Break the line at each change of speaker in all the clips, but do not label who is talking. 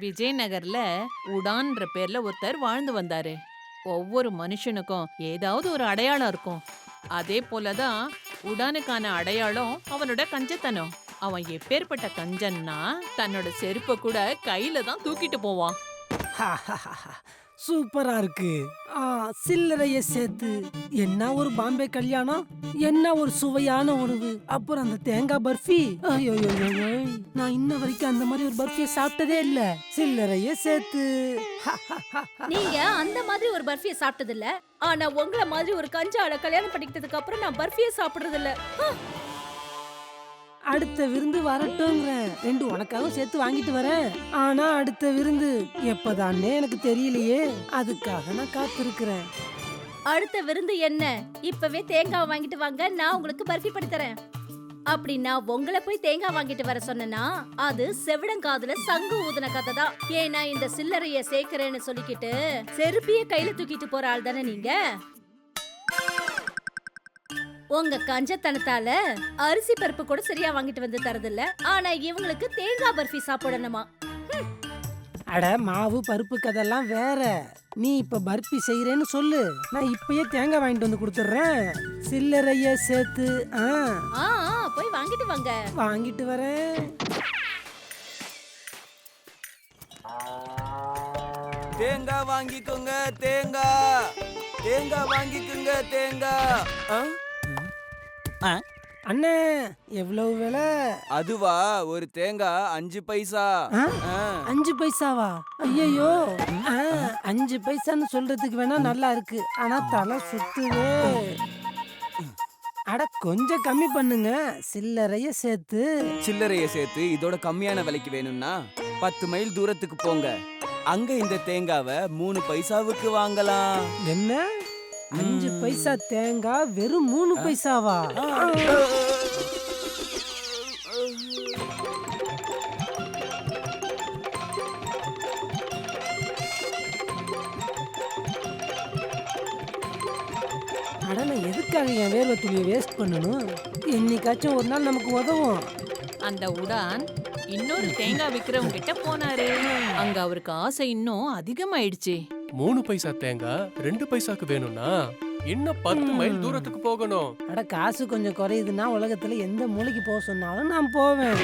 விஜயநகர்ல உடான்ற பேர்ல ஒருத்தர் வாழ்ந்து வந்தாரு. ஒவ்வொரு மனுஷனுக்கும் ஏதாவது ஒரு அடையாளம் இருக்கும். அதே போலதான் உடானுக்கான அடையாளம் அவனோட கஞ்சத்தனம். அவன் எப்பேற்பட்ட கஞ்சன்னா தன்னோட செருப்பை கூட கையில தான் தூக்கிட்டு போவான்.
சூப்பரா இருக்கு. ஆ சில்லறைய சேர்த்து என்ன ஒரு பாம்பே கல்யாணம்? என்ன ஒரு சுவையான உணவு? அப்புறம் அந்த தேங்காய் பர்ஃபி? ஐயோ நான் இன்ன வரைக்கும் அந்த மாதிரி ஒரு பர்ஃபியை சாப்பிட்டதே இல்ல. சில்லறைய சேர்த்து.
நீங்க அந்த மாதிரி ஒரு பர்ஃபியை சாப்பிட்டது இல்ல ஆனா உங்களை மாதிரி ஒரு கஞ்சால கல்யாணம் பண்ணிக்கிட்டதுக்கு அப்புறம் நான் பர்ஃபியை சாப்பிடுறது இல்ல
அடுத்த விருந்து வரட்டும்ங்கிறேன் ரெண்டு உனக்காகவும் சேர்த்து வாங்கிட்டு வரேன். ஆனா அடுத்த விருந்து எப்பதானே எனக்கு தெரியலையே. அதுக்காக நான் காத்திருக்கிறேன்.
அடுத்த விருந்து என்ன? இப்பவே தேங்காய் வாங்கிட்டு வாங்க. நான் உங்களுக்கு பர்ஃபி பண்ணி தரேன். அப்படி நான் உங்களை போய் தேங்காய் வாங்கிட்டு வர சொன்னேன்னா அது செவிடங்காதுல சங்கு ஊதுன கதை தான் ஏன்னா இந்த சில்லறைய சேர்க்கிறேன்னு சொல்லிக்கிட்டு செருப்பிய கையில தூக்கிட்டு போற ஆள் தானே நீங்க? உங்க கஞ்சத்தனத்தால அரிசி பருப்பு கூட சரியா வாங்கிட்டு வந்து தரதில்ல. ஆனா இவங்களுக்கு தேங்காய் பர்ஃபி சாப்பிடணுமா?
அட மாவு பருப்பு கதெல்லாம் வேற. நீ இப்ப பர்பி செய்யறேன்னு சொல்லு. நான் இப்பயே தேங்காய் வாங்கிட்டு வந்து கொடுத்துட்றேன். சில்லறைய சேர்த்து ஆ.
ஆ ஆ, போய் வாங்கிட்டு வாங்க.
வாங்கிட்டு வரேன்.
தேங்காய் வாங்கிக்கோங்க தேங்காய் தேங்காய் வாங்கிக்கோங்க தேங்காய் ஆ?
அண்ணே எவ்வளவு விலை?
அதுவா ஒரு தேங்காய் அஞ்சு பைசா.
அஞ்சு பைசாவா? ஐயோ அஞ்சு பைசான்னு சொல்றதுக்கு வேணா நல்லா இருக்கு. ஆனா தலை சுத்துவே அட கொஞ்சம் கம்மி பண்ணுங்க. சில்லறைய சேர்த்து.
சில்லறைய சேர்த்து இதோட கம்மியான விலைக்கு வேணும்னா பத்து மைல் தூரத்துக்கு போங்க. அங்க இந்த தேங்காவை மூணு பைசாவுக்கு வாங்கலாம்.
என்ன? அஞ்சு பைசா தேங்காய் வெறும் மூணு பைசாவா? அட நான் எதுக்காக என் வேர்வை துணியை வேஸ்ட் பண்ணணும்? என்னைக்காச்சும் ஒரு நாள் நமக்கு உதவும்.
அந்த உடான் இன்னொரு தேங்காய் விக்கிறவங்க கிட்ட போனாரு. அங்க அவருக்கு ஆசை இன்னும் அதிகமாயிடுச்சு.
மூணு பைசா தேங்காய் ரெண்டு பைசாக்கு வேணும்னா இன்னும் பத்து மைல் தூரத்துக்கு போகணும்?
அட காசு கொஞ்சம் குறையுதுன்னா உலகத்துல எந்த மூலைக்கு போக சொன்னாலும் நான் போவேன்.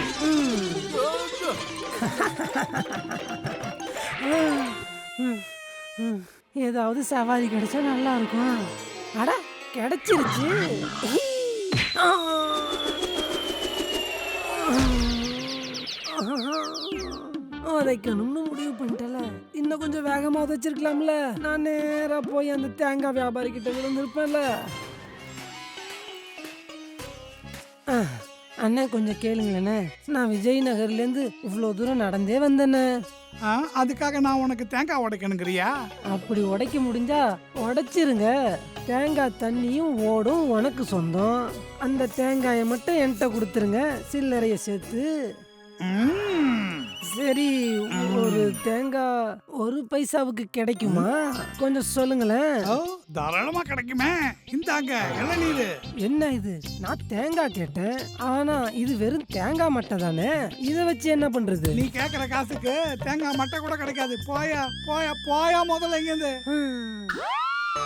ஏதாவது சவாரி கிடைச்சா நல்லா இருக்கும். அட கிடைச்சிருச்சு. உதைக்கணும்னு முடிவு பண்ணிட்டல. இன்னும் கொஞ்சம் வேகமா உதைச்சிருக்கலாம்ல. நான் நேரா போய் அந்த தேங்காய் வியாபாரி கிட்ட விழுந்திருப்பேன்ல அண்ணே கொஞ்சம் கேளுங்களேண்ணே. நான் விஜயநகர்லேருந்து இவ்வளோ தூரம் நடந்தே வந்தேண்ணே.
ஆ, அதுக்காக நான் உனக்கு தேங்காய் உடைக்கணுங்கிறியா?
அப்படி உடைக்க முடிஞ்சா உடைச்சிருங்க. தேங்காய் தண்ணியும் ஓடும் உனக்கு சொந்தம். அந்த தேங்காயை மட்டும் என்கிட்ட கொடுத்துருங்க. சில்லறைய சேர்த்து.
ம்.
சரி ஒரு தேங்காய் ஒரு பைசாவுக்கு கிடைக்குமா? கொஞ்சம் சொல்லுங்களேன்.
ஓ தாராளமா கிடைக்குமே. இந்தாங்க இளநீர்.
என்ன இது? நான் தேங்காய் கேட்டேன். ஆனா இது வெறும் தேங்காய் மட்டை தானே? இதை வச்சு என்ன பண்றது?
நீ கேக்குற காசுக்கு தேங்காய் மட்டை கூட கிடைக்காது. போயா போயா போயா முதல்ல இங்கிருந்து.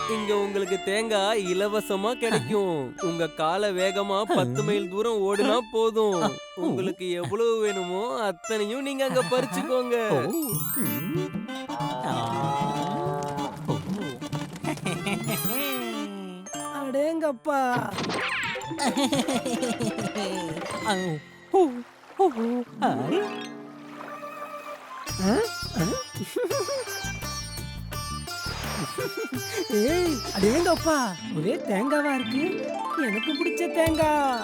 இங்க உங்களுக்கு தேங்காய் இலவசமா கிடைக்கும். உங்க காலை வேகமா பத்து மைல் தூரம் ஓடினா போதும். உங்களுக்கு எவ்வளவு வேணுமோ அத்தனையும் நீங்க அங்க பறிச்சுக்கோங்க.
அடேங்கப்பா. ஆ? ஏய் அடேங்கப்பா ஒரே தேங்காவா இருக்கு? எனக்கு பிடிச்ச தேங்காய்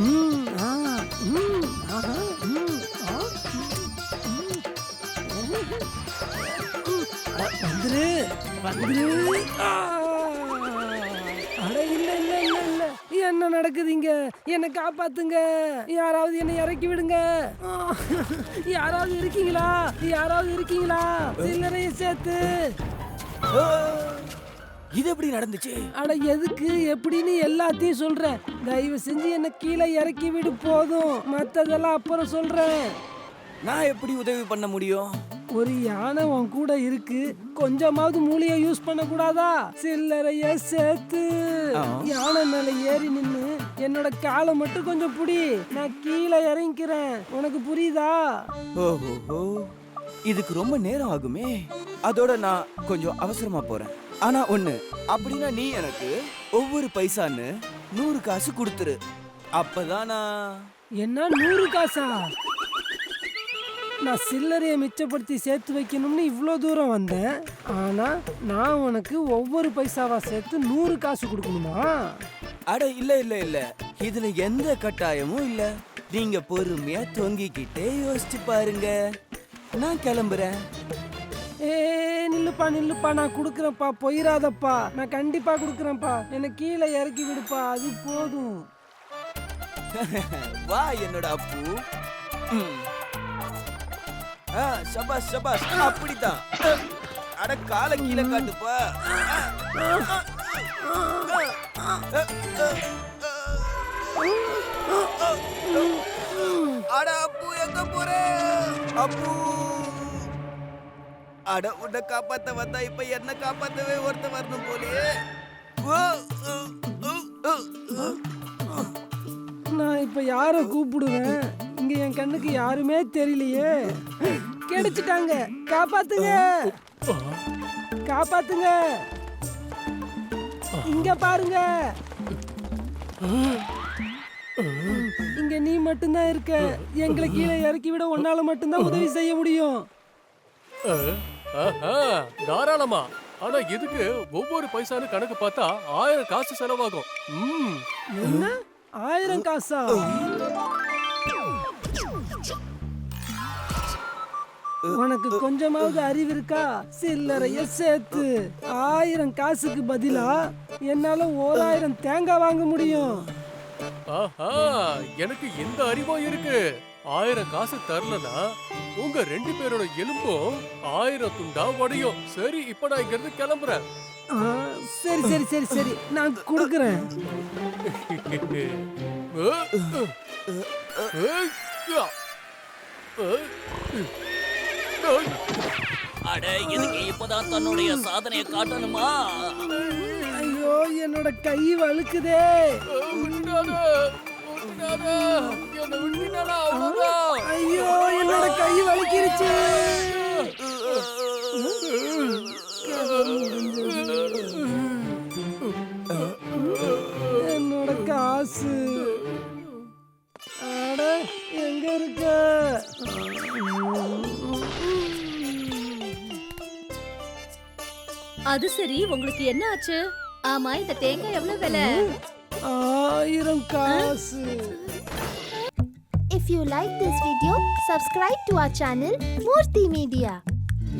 ம், ஆ, ம், ஆஹா, ம், ஆ, வந்துரு வந்துரு. ஆ! என்ன நடக்குது இங்க என்ன காப்பாத்துங்க. யாராவது என்னை இறக்கி விடுங்க! யாராவது இருக்கீங்களா? யாராவது இருக்கீங்களா? சில்லறைய சேர்த்து.
இது எப்படி நடந்துச்சு?
அட எதுக்கு? எப்படின்னு எல்லாத்தையும் சொல்றேன். தயவு செஞ்சு என்ன கீழே இறக்கி விடு போதும். மத்ததெல்லாம் அப்புறம் சொல்றேன்.
நான் எப்படி உதவி பண்ண முடியும்?
ஒரு யானை உன் கூட இருக்கு. கொஞ்சமாவது மூளைய யூஸ் பண்ண கூடாதா சில்லறைய சேர்த்து. யானை மேல ஏறி நின்னு என்னோட காலை மட்டும் கொஞ்சம் புடி. நான் கீழே இறங்கிக்கிறேன். உனக்கு புரியுதா?
ஓஹோ இதுக்கு ரொம்ப நேரம் ஆகுமே. அதோட நான் கொஞ்சம் அவசரமா போறேன். ஆனா ஒண்ணு அப்படின்னா நீ எனக்கு ஒவ்வொரு பைசான்னு நூறு காசு கொடுத்துரு. அப்பதான் நான்
என்ன நூறு காசா? நான் சில்லறையை மிச்சப்படுத்தி சேர்த்து வைக்கணும்னு இவ்வளோ தூரம் வந்தேன். ஆனா நான் உனக்கு ஒவ்வொரு பைசாவா சேர்த்து நூறு காசு கொடுக்கணுமா?
அட இல்ல இல்ல இல்ல. இதுல எந்த கட்டாயமும் இல்ல. நீங்க பொறுமையா தொங்கிக்கிட்டே யோசிச்சு பாருங்க. நான் கிளம்புறேன்.
ஏ நில்லுப்பா நில்லுப்பா. நான் கொடுக்குறேன்ப்பா. போயிடாதப்பா நான் கண்டிப்பா கொடுக்குறேன்ப்பா. என்னை கீழே இறக்கி விடுப்பா. அது போதும்.
வா என்னோட அப்பு. சபாஷ் சபாஷ். அப்படித்தான். அட கால கீழே காட்டுப்பா. அட அப்பு எங்க போற? அப்பு. அட உன்னை காப்பாத்த வந்தா இப்ப என்ன காப்பாத்தவே ஒருத்த வரணும் போலயே.
நான் இப்ப யார கூப்பிடுவேன்? இங்க என் கண்ணுக்கு யாருமே தெரியலையே. கிடைச்சிட்டாங்க காப்பாத்துங்க. காப்பாத்துங்க. இங்க பாருங்க. இங்க நீ மட்டும்தான் இருக்க. எங்களை கீழே இறக்கி விட உன்னால மட்டும்தான் உதவி செய்ய முடியும்.
தாராளமா. ஆனா இதுக்கு ஒவ்வொரு பைசான்னு கணக்கு பார்த்தா ஆயிரம் காசு செலவாகும்.
ஆயிரம் காசா? உனக்கு கொஞ்சமாவது அறிவு இருக்கா சில்லறைய சேர்த்து ஆயிரம் காசுக்கு பதிலா என்னால ஓராயிரம் தேங்காய் வாங்க முடியும்
ஆஹா எனக்கு இந்த அறிவும் இருக்கு ஆயிரம் காசு தரலனா உங்க ரெண்டு பேரோட எலும்பும் ஆயிரம் துண்டா உடையும் சரி இப்ப நான் இங்க இருந்து கிளம்புறேன்
சரி சரி சரி சரி நான் கொடுக்குறேன்
அட இதுக்கு இப்பதான் தன்னுடைய சாதனையை காட்டணுமா?
ஐயோ என்னோட கை வழுக்குதே. ஐயோ என்னோட கை வலிக்கிருச்சு
அது சரி உங்களுக்கு என்ன ஆச்சு ஆமா இந்த தேங்காய் எவ்வளவு விலை
ஆயிரம் காசு
If you like this video, subscribe to our channel Murthy Media.